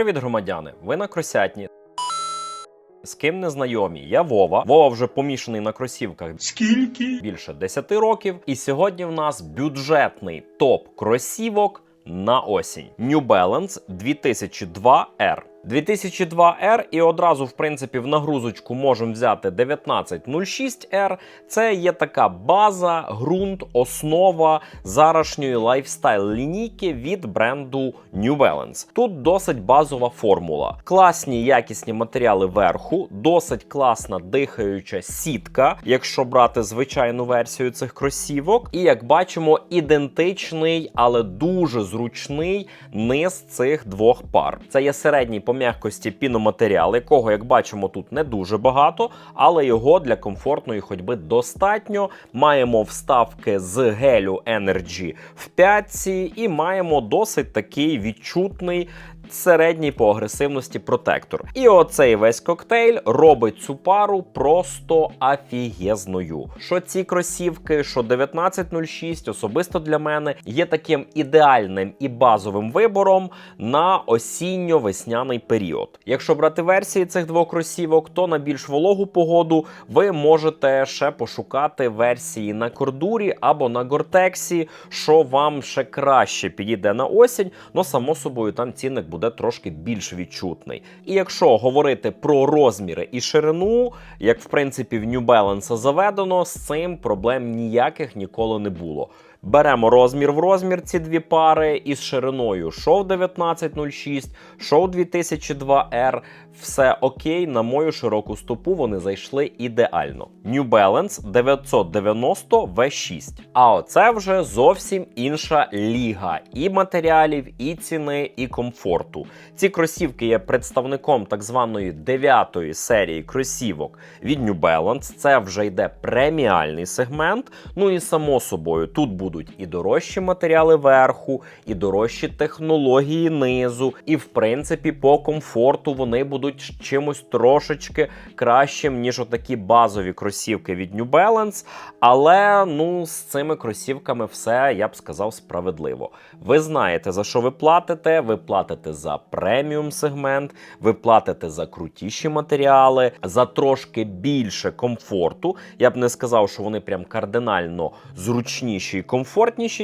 Привіт, громадяни! Ви на кросятні. З ким не знайомі? Я Вова. Вова вже помішаний на кросівках Скільки? більше 10 років. І сьогодні в нас бюджетний топ кросівок на осінь. New Balance 2002 R. 2002 R і одразу, в принципі, в нагрузочку можемо взяти 1906R. Це є така база, ґрунт, основа зарашньої лайфстайл лінійки від бренду New Balance. Тут досить базова формула. Класні якісні матеріали верху, досить класна дихаюча сітка, якщо брати звичайну версію цих кросівок. І як бачимо, ідентичний, але дуже зручний низ цих двох пар. Це є середній по м'якості піноматеріал, якого, як бачимо, тут не дуже багато, але його для комфортної ходьби достатньо. Маємо вставки з гелю Energy в п'ятці, і маємо досить такий відчутний. Середній по агресивності протектор. І оцей весь коктейль робить цю пару просто афігезною. Що ці кросівки, що 1906 особисто для мене є таким ідеальним і базовим вибором на осінньо-весняний період. Якщо брати версії цих двох кросівок, то на більш вологу погоду ви можете ще пошукати версії на кордурі або на гортексі, що вам ще краще підійде на осінь. Ну само собою там цінник буде трошки більш відчутний. І якщо говорити про розміри і ширину, як в принципі в New Balance заведено, з цим проблем ніяких ніколи не було. Беремо розмір в розмір ці дві пари із шириною шов 1906, шов 2002R. Все окей, на мою широку стопу вони зайшли ідеально. New Balance 990 V6. А оце вже зовсім інша ліга і матеріалів, і ціни, і комфорту. Ці кросівки є представником так званої дев'ятої серії кросівок від New Balance. Це вже йде преміальний сегмент. Ну і само собою тут будуть і дорожчі матеріали верху, і дорожчі технології низу, і в принципі по комфорту вони будуть чимось трошечки кращим, ніж отакі базові кросівки від New Balance. Але ну з цими кросівками все я б сказав справедливо. Ви знаєте за що ви платите? Ви платите за преміум сегмент, ви платите за крутіші матеріали, за трошки більше комфорту. Я б не сказав, що вони прям кардинально зручніші і комфортніші,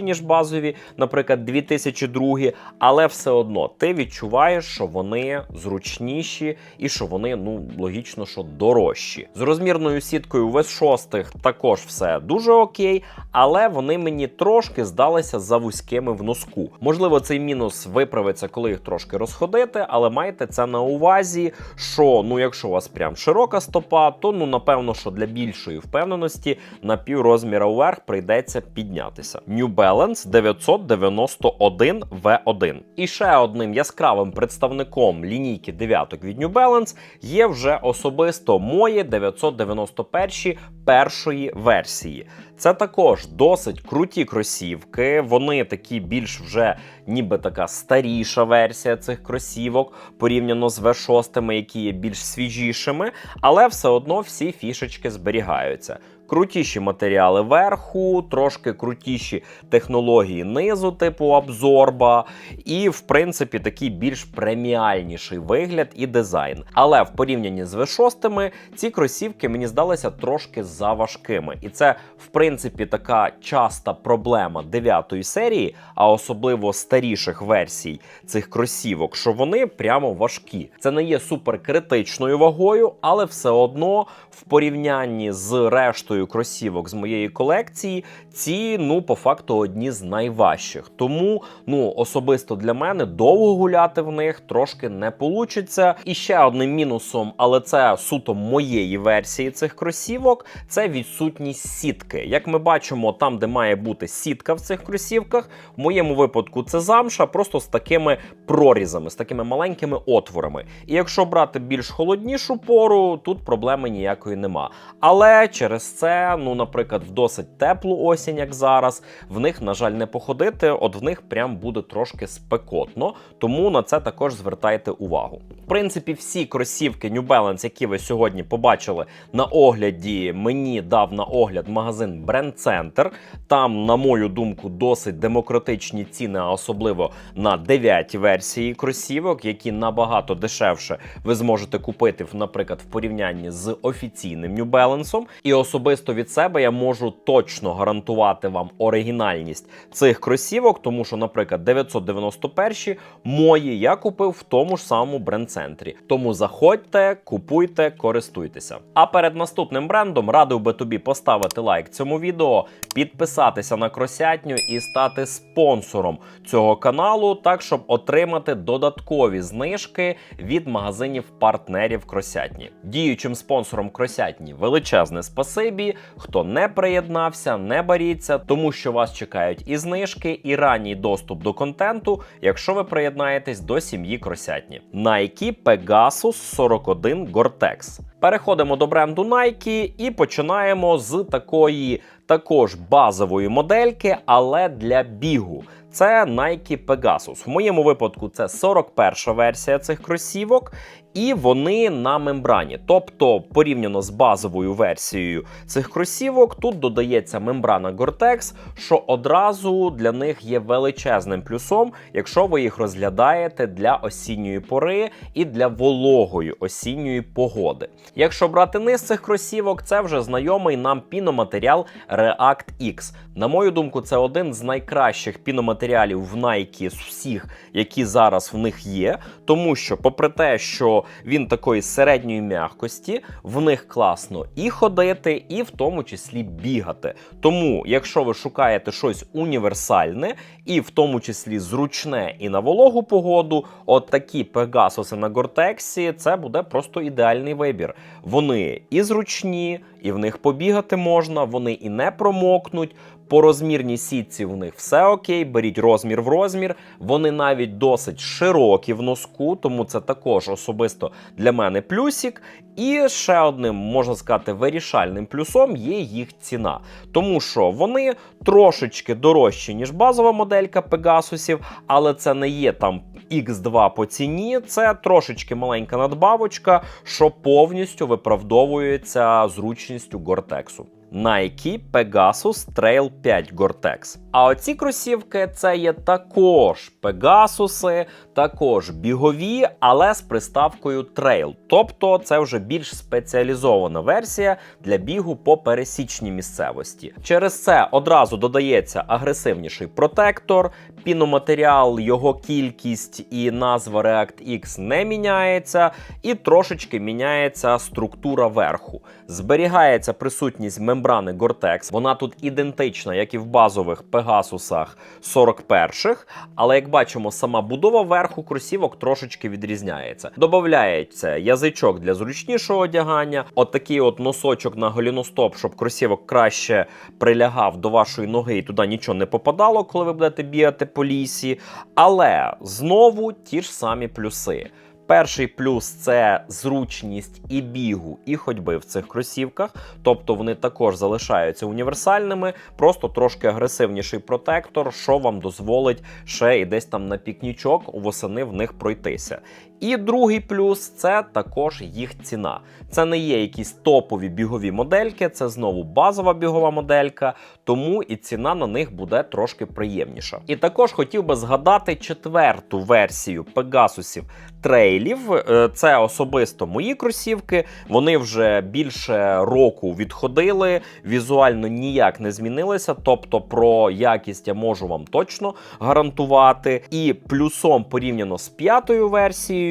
ніж базові, наприклад, 2002, але все одно ти відчуваєш, що вони зручніші і що вони, ну логічно, що дорожчі. З розмірною сіткою в S6 також все дуже окей, але вони мені трошки здалися за вузькими в носку. Можливо, цей мінус виправиться, коли їх трошки розходити, але майте це на увазі, що ну, якщо у вас прям широка стопа, то ну напевно, що для більшої впевненості на пів розміра вверх прийдеться піднятися. New Balance 991 V1. І ще одним яскравим представником лінійки дев'яток від New Balance є вже особисто моє 991 першої версії. Це також досить круті кросівки. Вони такі більш вже ніби така старіша версія цих кросівок порівняно з V6, які є більш свіжішими, але все одно всі фішечки зберігаються. Крутіші матеріали верху, трошки крутіші технології низу, типу абзорба, і, в принципі, такий більш преміальніший вигляд і дизайн. Але в порівнянні з V6 ці кросівки мені здалися трошки заважкими. І це, в принципі, така часта проблема дев'ятої серії, а особливо старіших версій цих кросівок, що вони прямо важкі. Це не є суперкритичною вагою, але все одно в порівнянні з рештою кросівок з моєї колекції, ці, ну, по факту, одні з найважчих. Тому, ну, особисто для мене довго гуляти в них трошки не получиться. І ще одним мінусом, але це суто моєї версії цих кросівок, це відсутність сітки. Як ми бачимо, там, де має бути сітка в цих кросівках, в моєму випадку це замша, просто з такими прорізами, з такими маленькими отворами. І якщо брати більш холоднішу пору, тут проблеми ніякої нема. Але через це це, ну, наприклад, в досить теплу осінь, як зараз, в них, на жаль, не походити. От в них прям буде трошки спекотно, тому на це також звертайте увагу. В принципі, всі кросівки New Balance, які ви сьогодні побачили на огляді, мені дав на огляд магазин Brand Center. Там, на мою думку, досить демократичні ціни, а особливо на 9 версії кросівок, які набагато дешевше ви зможете купити, наприклад, в порівнянні з офіційним New Balance. І особисто від себе я можу точно гарантувати вам оригінальність цих кросівок, тому що, наприклад, 991 мої я купив в тому ж самому бренд-центрі. Тому заходьте, купуйте, користуйтеся. А перед наступним брендом радив би тобі поставити лайк цьому відео, підписатися на кросятню і стати спонсором цього каналу, так щоб отримати додаткові знижки від магазинів партнерів кросятні. Діючим спонсором кросятні величезне спасибі. Хто не приєднався, не боріться, тому що вас чекають і знижки, і ранній доступ до контенту, якщо ви приєднаєтесь до сім'ї кросятні. Nike Pegasus 41 Gore-Tex. Переходимо до бренду Nike і починаємо з такої також базової модельки, але для бігу. Це Nike Pegasus. В моєму випадку це 41 версія цих кросівок, і вони на мембрані. Тобто, порівняно з базовою версією цих кросівок, тут додається мембрана Gore-Tex, що одразу для них є величезним плюсом, якщо ви їх розглядаєте для осінньої пори і для вологої осінньої погоди. Якщо брати низ цих кросівок, це вже знайомий нам піноматеріал React X. На мою думку, це один з найкращих піноматеріалів в Nike з всіх, які зараз в них є. Тому що, попри те, що він такої середньої м'якості, в них класно і ходити, і в тому числі бігати. Тому, якщо ви шукаєте щось універсальне, і в тому числі зручне і на вологу погоду, от такі пегасуси на Гортексі, це буде просто ідеальний вибір. Вони і зручні, і в них побігати можна, вони і не промокнуть. По розмірній сітці в них все окей, беріть розмір в розмір. Вони навіть досить широкі в носку, тому це також особисто для мене плюсик. І ще одним, можна сказати, вирішальним плюсом є їх ціна. Тому що вони трошечки дорожчі, ніж базова моделька Пегасусів, але це не є там X2 по ціні, це трошечки маленька надбавочка, що повністю виправдовується зручністю Гортексу. Nike Pegasus Trail 5 Gore-Tex. А оці кросівки це є також Пегасуси, також бігові, але з приставкою Trail. Тобто це вже більш спеціалізована версія для бігу по пересічній місцевості. Через це одразу додається агресивніший протектор, піноматеріал, його кількість і назва React X не міняється, і трошечки міняється структура верху. Зберігається присутність мембрани Gore-Tex. Вона тут ідентична, як і в базових Пегасусах 41-х, але як бачимо, сама будова верху кросівок трошечки відрізняється. Додається язичок для зручнішого одягання, от от носочок на голіностоп, щоб кросівок краще прилягав до вашої ноги і туди нічого не попадало, коли ви будете бігати по лісі. Але знову ті ж самі плюси. Перший плюс це зручність і бігу, і ходьби в цих кросівках, тобто вони також залишаються універсальними, просто трошки агресивніший протектор, що вам дозволить ще і десь там на пікнічок восени в них пройтися. І другий плюс це також їх ціна. Це не є якісь топові бігові модельки, це знову базова бігова моделька, тому і ціна на них буде трошки приємніша. І також хотів би згадати четверту версію Пегасусів трейлів. Е, Це особисто мої кросівки. Вони вже більше року відходили, візуально ніяк не змінилися. Тобто, про якість я можу вам точно гарантувати. І плюсом порівняно з п'ятою версією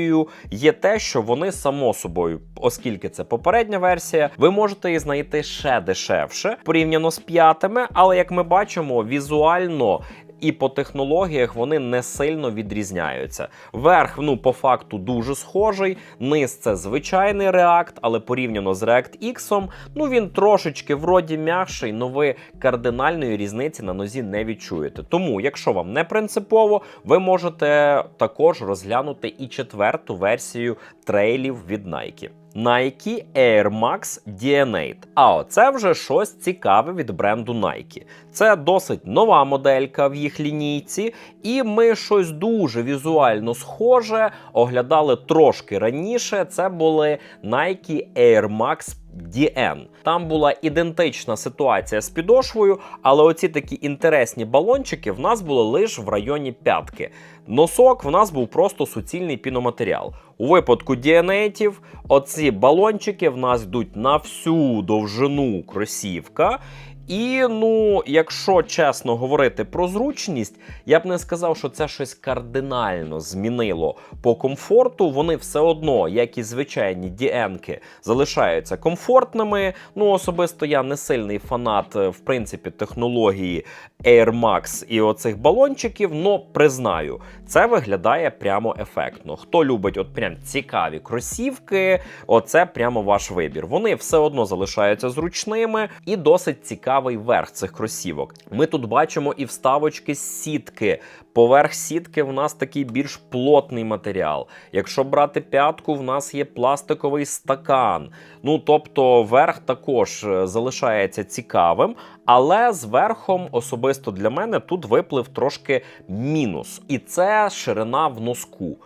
є те, що вони само собою, оскільки це попередня версія, ви можете її знайти ще дешевше порівняно з п'ятими, але як ми бачимо, візуально. І по технологіях вони не сильно відрізняються. Верх, ну по факту, дуже схожий. Низ це звичайний React, але порівняно з React X, ну він трошечки вроді м'якший, но ви кардинальної різниці на нозі не відчуєте. Тому, якщо вам не принципово, ви можете також розглянути і четверту версію трейлів від Nike. Nike Air Max DNA. А оце вже щось цікаве від бренду Nike. Це досить нова моделька в їх лінійці, і ми щось дуже візуально схоже оглядали трошки раніше. Це були Nike Air Max DN. Там була ідентична ситуація з підошвою, але оці такі інтересні балончики в нас були лише в районі п'ятки. Носок в нас був просто суцільний піноматеріал. У випадку діанетів оці балончики в нас йдуть на всю довжину кросівка. І ну, якщо чесно говорити про зручність, я б не сказав, що це щось кардинально змінило по комфорту. Вони все одно, як і звичайні діенки, залишаються комфортними. Ну, особисто я не сильний фанат, е, в принципі, технології Air Max і оцих балончиків, но признаю, це виглядає прямо ефектно. Хто любить от прям цікаві кросівки, оце прямо ваш вибір. Вони все одно залишаються зручними і досить цікавий верх цих кросівок. Ми тут бачимо і вставочки з сітки. Поверх сітки в нас такий більш плотний матеріал. Якщо брати п'ятку, в нас є пластиковий стакан. Ну тобто, верх також е, залишається цікавим, але з верхом, особисто для мене, тут виплив трошки мінус, і це ширина в носку.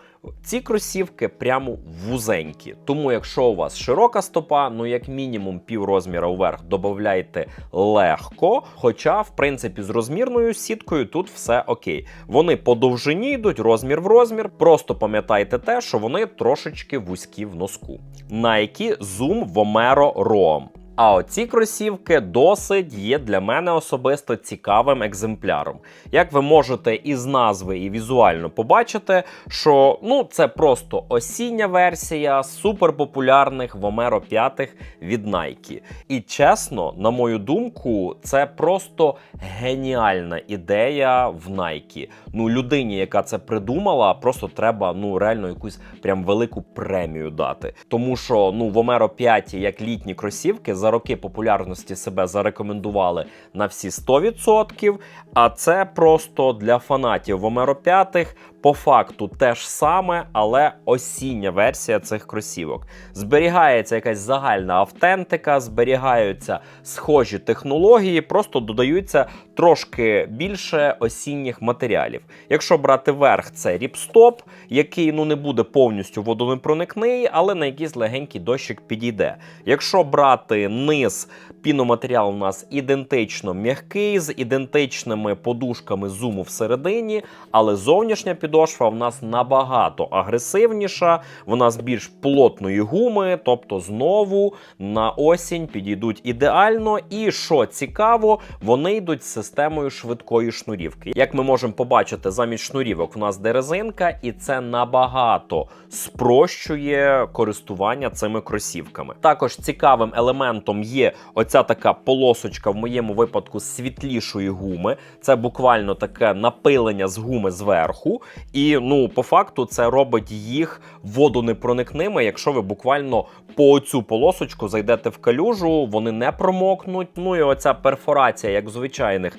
Ці кросівки прямо вузенькі. Тому, якщо у вас широка стопа, ну як мінімум пів розміра вверх додавайте легко. Хоча, в принципі, з розмірною сіткою тут все окей. Вони по довжині йдуть, розмір в розмір. Просто пам'ятайте те, що вони трошечки вузькі в носку. Nike Zoom Vomero Roam. А оці кросівки досить є для мене особисто цікавим екземпляром. Як ви можете із назви і візуально побачити, що ну це просто осіння версія суперпопулярних Vomero 5 від Nike. І чесно, на мою думку, це просто геніальна ідея в Nike. Ну, людині, яка це придумала, просто треба ну реально якусь прям велику премію дати. Тому що ну Vomero 5 як літні кросівки за роки популярності себе зарекомендували на всі 100%, а це просто для фанатів. Vomero 5 по факту те ж саме, але осіння версія цих кросівок. Зберігається якась загальна автентика, зберігаються схожі технології, просто додаються трошки більше осінніх матеріалів. Якщо брати верх, це ріпстоп, який ну не буде повністю водонепроникний, але на якийсь легенький дощик підійде. Якщо брати низ, піноматеріал у нас ідентично м'який, з ідентичними подушками зуму всередині, але зовнішня підошва в нас набагато агресивніша, вона з більш плотної гуми, тобто знову на осінь підійдуть ідеально. І що цікаво, вони йдуть з системою швидкої шнурівки. Як ми можемо побачити, замість шнурівок в нас де резинка, і це набагато спрощує користування цими кросівками. Також цікавим елементом є оця така полосочка в моєму випадку світлішої гуми. Це буквально таке напилення з гуми зверху. І ну, по факту, це робить їх водонепроникними, якщо ви буквально по цю полосочку зайдете в калюжу, вони не промокнуть. Ну і оця перфорація, як звичайних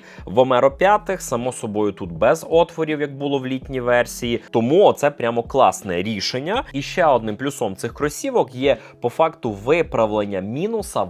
5, само собою тут без отворів, як було в літній версії. Тому це прямо класне рішення. І ще одним плюсом цих кросівок є по факту виправлення мінуса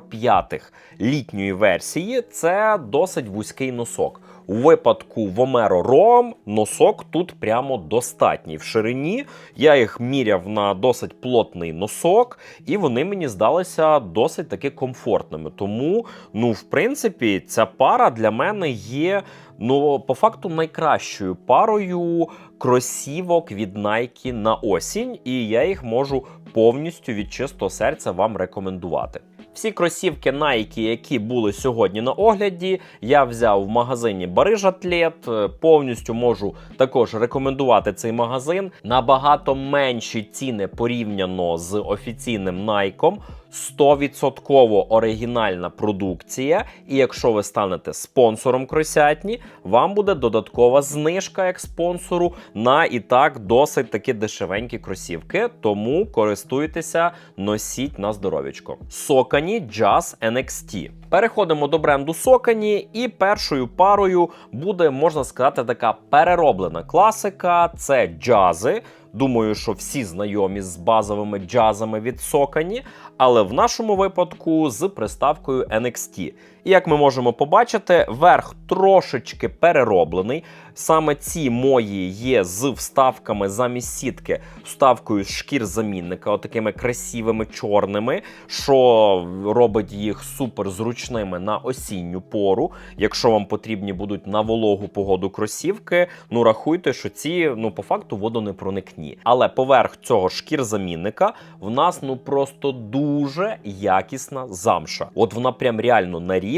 5 літньої версії. Це досить вузький носок. У випадку Vomero Roam носок тут прямо достатній в ширині. Я їх міряв на досить плотний носок, і вони мені здалися досить таки комфортними. Тому, ну, в принципі, ця пара для мене є. Ну, по факту, найкращою парою кросівок від Nike на осінь, і я їх можу повністю від чистого серця вам рекомендувати. Всі кросівки Nike, які були сьогодні на огляді, я взяв в магазині Бариж Атлет. Е, Повністю можу також рекомендувати цей магазин. Набагато менші ціни порівняно з офіційним Nike. 100% оригінальна продукція. І якщо ви станете спонсором кросятні, вам буде додаткова знижка як спонсору на і так досить таки дешевенькі кросівки. Тому користуйтеся, носіть на здоров'ячко. Сокані Jazz NXT. Переходимо до бренду Сокані, і першою парою буде, можна сказати, така перероблена класика. Це джази. Думаю, що всі знайомі з базовими джазами від Сокані, але в нашому випадку з приставкою NXT. І як ми можемо побачити, верх трошечки перероблений. Саме ці мої є з вставками замість сітки, вставкою з шкір замінника, отакими красивими чорними, що робить їх супер зручними на осінню пору. Якщо вам потрібні будуть на вологу погоду кросівки, ну рахуйте, що ці ну по факту водонепроникні. Але поверх цього шкір замінника в нас ну просто дуже якісна замша. От вона прям реально на рівні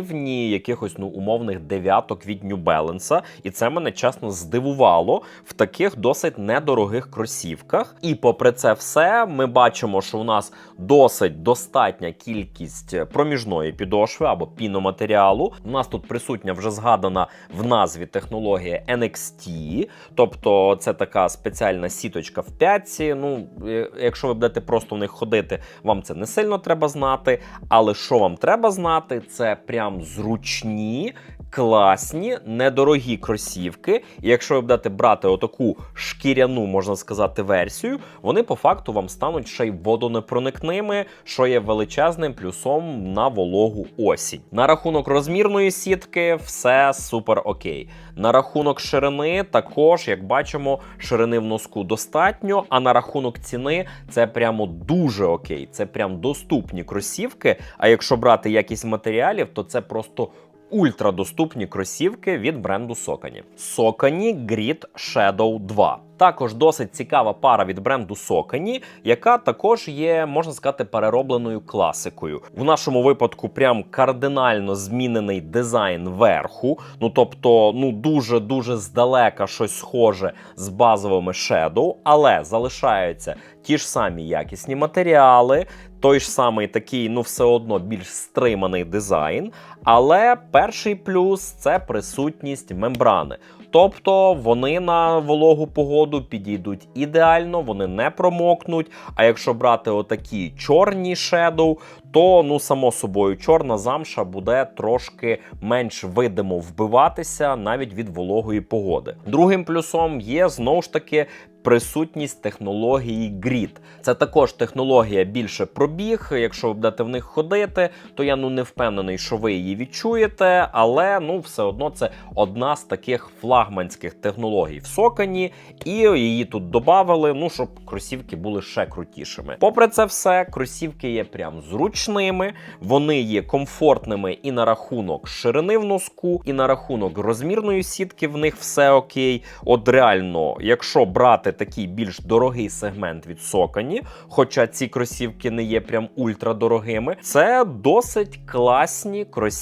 якихось ну умовних дев'яток від New Balance, і це мене чесно здивувало в таких досить недорогих кросівках. І попри це все, ми бачимо, що у нас досить достатня кількість проміжної підошви або піноматеріалу. У нас тут присутня вже згадана в назві технологія NXT, тобто це така спеціальна сіточка в п'ятці. Ну, е, якщо ви будете просто в них ходити, вам це не сильно треба знати. Але що вам треба знати, це прям зручні. Класні, недорогі кросівки. І якщо ви будете брати отаку шкіряну, можна сказати, версію, вони по факту вам стануть ще й водонепроникними, що є величезним плюсом на вологу осінь. На рахунок розмірної сітки, все супер окей. На рахунок ширини, також, як бачимо, ширини в носку достатньо. А на рахунок ціни це прямо дуже окей. Це прям доступні кросівки. А якщо брати якість матеріалів, то це просто ультрадоступні кросівки від бренду Сокані. Сокані Grid Shadow 2. Також досить цікава пара від бренду Сокані, яка також є, можна сказати, переробленою класикою. В нашому випадку прям кардинально змінений дизайн верху. Ну тобто, ну дуже дуже здалека щось схоже з базовими Shadow, але залишаються ті ж самі якісні матеріали, той ж самий такий, ну все одно більш стриманий дизайн. Але перший плюс це присутність мембрани. Тобто вони на вологу погоду підійдуть ідеально, вони не промокнуть. А якщо брати отакі чорні шедоу, то ну само собою чорна замша буде трошки менш видимо вбиватися навіть від вологої погоди. Другим плюсом є знову ж таки. Присутність технології Grid. Це також технологія більше пробіг. Якщо ви будете в них ходити, то я ну не впевнений, що ви її відчуєте, але ну все одно це одна з таких флагманських технологій в Сокані, і її тут додавали, ну щоб кросівки були ще крутішими. Попри це все, кросівки є прям зручними, вони є комфортними і на рахунок ширини в носку, і на рахунок розмірної сітки в них все окей. От реально, якщо брати такий більш дорогий сегмент від Сокані, хоча ці кросівки не є прям ультрадорогими, це досить класні кросівки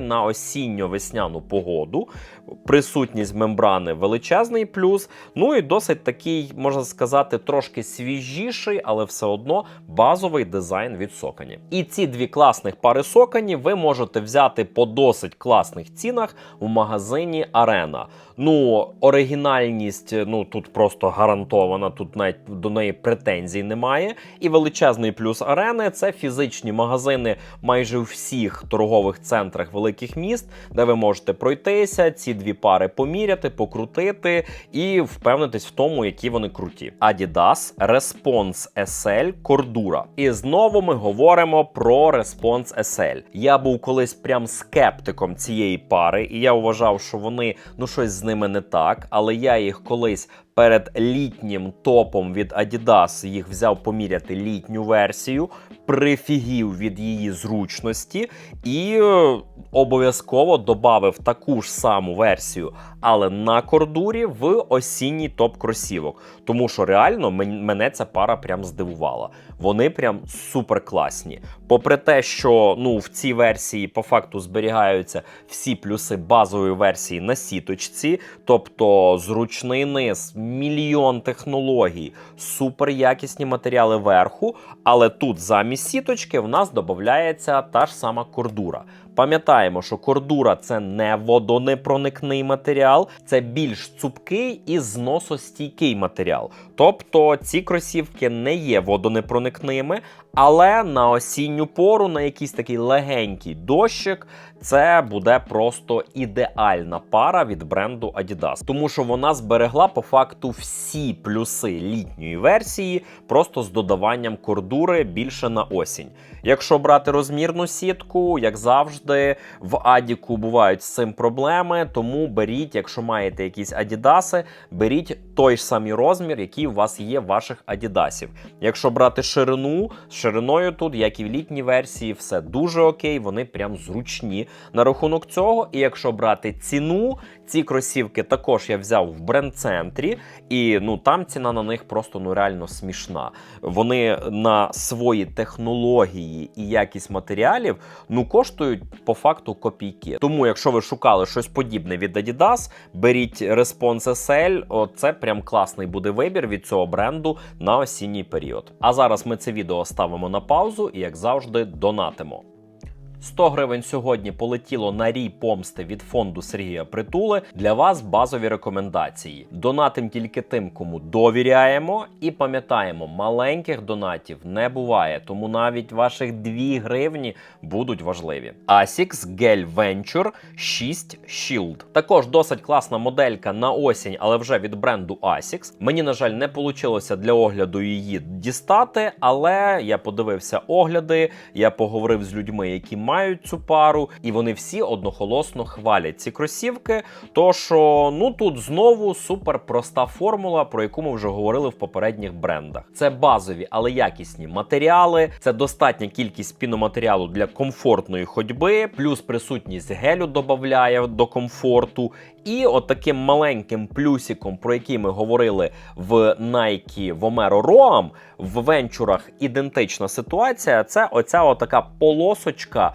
на осінньо-весняну погоду. Присутність мембрани величезний плюс. Ну і досить такий, можна сказати, трошки свіжіший, але все одно базовий дизайн від Сокані. І ці дві класних пари Сокані ви можете взяти по досить класних цінах в магазині Арена. Ну, оригінальність ну тут просто гарантована, тут навіть до неї претензій немає. І величезний плюс арени це фізичні магазини майже у всіх торгових центрах великих міст, де ви можете пройтися, ці дві пари поміряти, покрутити і впевнитись в тому, які вони круті. Adidas Response SL Cordura. І знову ми говоримо про Response SL. Я був колись прям скептиком цієї пари, і я вважав, що вони ну щось з ними не так, але я їх колись перед літнім топом від Adidas їх взяв поміряти літню версію, прифігів від її зручності і е, обов'язково додав таку ж саму версію, але на кордурі в осінній топ кросівок. Тому що реально мене ця пара прям здивувала. Вони прям супер класні. Попри те, що ну в цій версії по факту зберігаються всі плюси базової версії на сіточці, тобто зручний низ, мільйон технологій, супер якісні матеріали верху. Але тут замість сіточки в нас додається та ж сама кордура. Пам'ятаємо, що кордура це не водонепроникний матеріал, це більш цупкий і зносостійкий матеріал. Тобто ці кросівки не є водонепроникними, але на осінню пору, на якийсь такий легенький дощик, це буде просто ідеальна пара від бренду Adidas, тому що вона зберегла по факту всі плюси літньої версії, просто з додаванням кордури більше на осінь. Якщо брати розмірну сітку, як завжди, в Адіку бувають з цим проблеми, тому беріть, якщо маєте якісь Адідаси, беріть той ж самий розмір, який у вас є в ваших Адідасів. Якщо брати ширину, з шириною тут, як і в літній версії, все дуже окей, вони прям зручні на рахунок цього. І якщо брати ціну, ці кросівки також я взяв в бренд-центрі, і ну там ціна на них просто ну реально смішна. Вони на свої технології і якість матеріалів ну коштують по факту копійки. Тому, якщо ви шукали щось подібне від Adidas, беріть Response SL, це прям класний буде вибір від цього бренду на осінній період. А зараз ми це відео ставимо на паузу і, як завжди, донатимо. 100 гривень сьогодні полетіло на рій помсти від фонду Сергія Притули. Для вас базові рекомендації. Донатим тільки тим, кому довіряємо, і пам'ятаємо, маленьких донатів не буває, тому навіть ваших 2 гривні будуть важливі. Asics Gel Venture 6 Shield. Також досить класна моделька на осінь, але вже від бренду Asics. Мені, на жаль, не вийшло для огляду її дістати, але я подивився огляди, я поговорив з людьми, які мають цю пару, і вони всі однохолосно хвалять ці кросівки. То що ну тут знову супер проста формула, про яку ми вже говорили в попередніх брендах. Це базові, але якісні матеріали, це достатня кількість піноматеріалу для комфортної ходьби, плюс присутність гелю додає до комфорту. І от маленьким плюсиком, про який ми говорили в Nike Vomero Roam, в венчурах ідентична ситуація. Це оця отака полосочка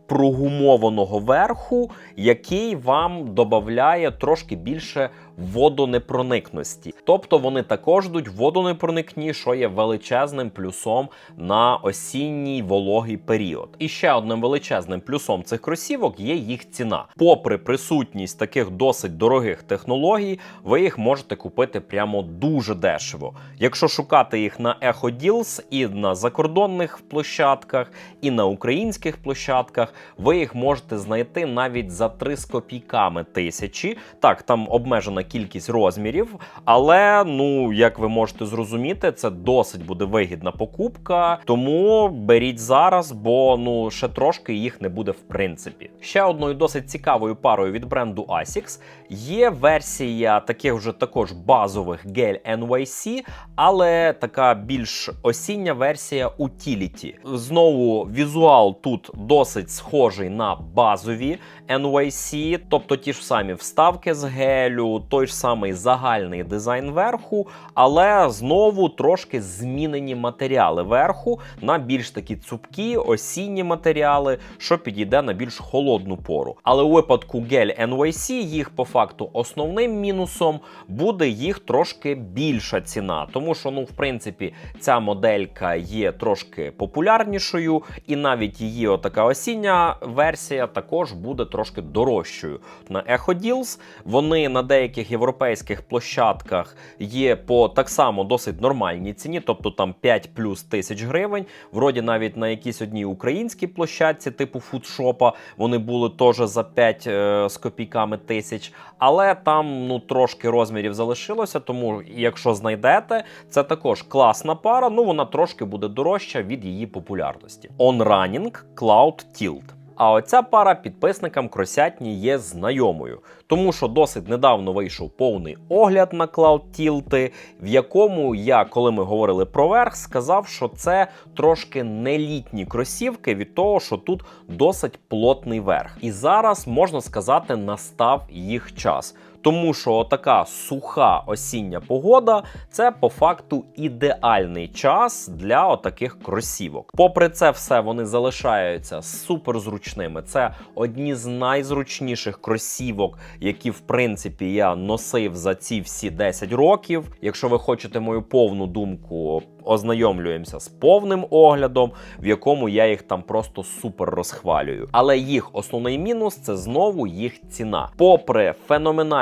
прогумованого верху, який вам додає трошки більше водонепроникності. Тобто вони також йдуть водонепроникні, що є величезним плюсом на осінній вологий період. І ще одним величезним плюсом цих кросівок є їх ціна. Попри присутність таких досить дорогих технологій, ви їх можете купити прямо дуже дешево. Якщо шукати їх на Echo Deals і на закордонних площадках, і на українських площадках, ви їх можете знайти навіть за 3 з копійками тисячі. Так, там обмежена кількість розмірів, але ну як ви можете зрозуміти, це досить буде вигідна покупка. Тому беріть зараз, бо ну ще трошки їх не буде в принципі. Ще одною досить цікавою парою від бренду Asics є версія таких вже також базових гель NYC, але така більш осіння версія Utility. Знову візуал тут досить схожий на базові NYC, тобто ті ж самі вставки з гелю, той ж самий загальний дизайн верху, але знову трошки змінені матеріали верху на більш такі цупкі осінні матеріали, що підійде на більш холодну пору. Але у випадку гель NYC їх по факту основним мінусом буде їх трошки більша ціна, тому що, ну, в принципі, ця моделька є трошки популярнішою, і навіть її отака осіння версія також буде трошки дорожчою. На Echo Deals вони на деяких європейських площадках є по так само досить нормальній ціні, тобто там 5 плюс тисяч гривень. Вроді навіть на якійсь одній українській площадці, типу фудшопа, вони були теж за 5 е, з копійками тисяч. Але там ну трошки розмірів залишилося, тому якщо знайдете, це також класна пара, ну вона трошки буде дорожча від її популярності. On Running Cloud Tilt. А оця пара підписникам кросятні є знайомою, тому що досить недавно вийшов повний огляд на Cloud Tilt, в якому я, коли ми говорили про верх, сказав, що це трошки не літні кросівки від того, що тут досить плотний верх. І зараз можна сказати, настав їх час. Тому що така суха осіння погода це по факту ідеальний час для отаких кросівок. Попри це, все вони залишаються суперзручними. Це одні з найзручніших кросівок, які в принципі я носив за ці всі 10 років. Якщо ви хочете мою повну думку, ознайомлюємося з повним оглядом, в якому я їх там просто супер розхвалюю. Але їх основний мінус це знову їх ціна. Попри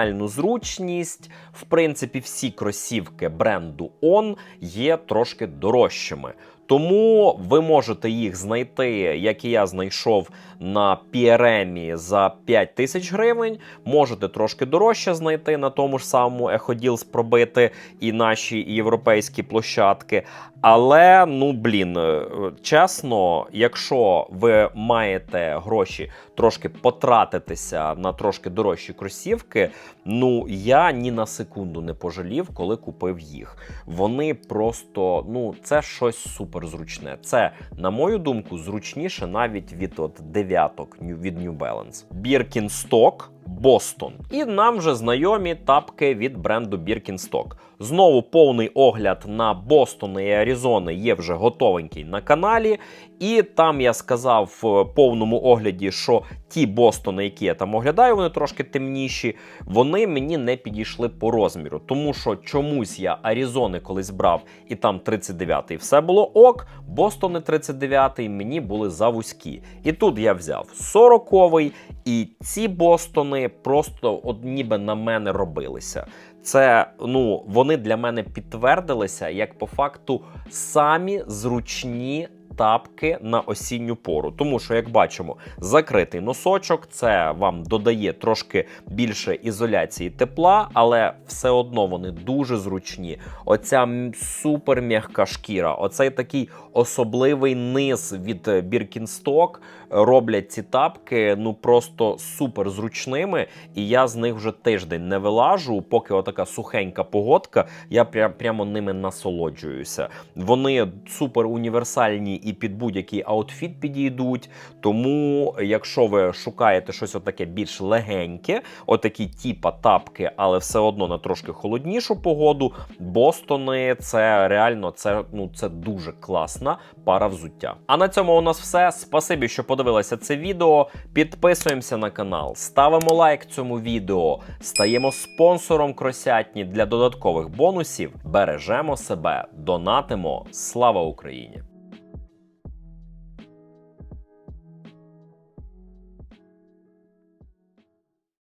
феноменальну зручність, в принципі, всі кросівки бренду On є трошки дорожчими. Тому ви можете їх знайти, як і я знайшов на PRM за 5 тисяч гривень. Можете трошки дорожче знайти на тому ж самому Echodeals пробити і наші європейські площадки. Але ну блін, е, чесно, якщо ви маєте гроші трошки потратитися на трошки дорожчі кросівки, ну я ні на секунду не пожалів, коли купив їх. Вони просто ну це щось супер зручне. Це, на мою думку, зручніше навіть від от дев'яток від New Balance. Birkenstock Boston. І нам вже знайомі тапки від бренду Birkenstock. Знову повний огляд на Бостон і Аризони є вже готовенький на каналі. І там я сказав в повному огляді, що ті Бостони, які я там оглядаю, вони трошки темніші, вони мені не підійшли по розміру. Тому що чомусь я Аризони колись брав, і там 39-й все було ок. Бостони 39-й мені були завузькі. І тут я взяв 40-й, і ці Бостони просто от ніби на мене робилися. Це ну вони для мене підтвердилися як по факту самі зручні. Тапки на осінню пору, тому що, як бачимо, закритий носочок, це вам додає трошки більше ізоляції тепла, але все одно вони дуже зручні. Оця супер м'яка шкіра, оцей такий особливий низ від е, Birkenstock роблять ці тапки ну просто супер зручними. І я з них вже тиждень не вилажу, поки отака сухенька погодка, я пря- прямо ними насолоджуюся. Вони супер універсальні і під будь-який аутфіт підійдуть. Тому, якщо ви шукаєте щось отаке більш легеньке, отакі типа тапки, але все одно на трошки холоднішу погоду, Бостони це реально це, ну, це дуже класна пара взуття. А на цьому у нас все. Спасибі, що подивилися це відео. Підписуємося на канал, ставимо лайк цьому відео, стаємо спонсором кросятні для додаткових бонусів. Бережемо себе, донатимо. Слава Україні!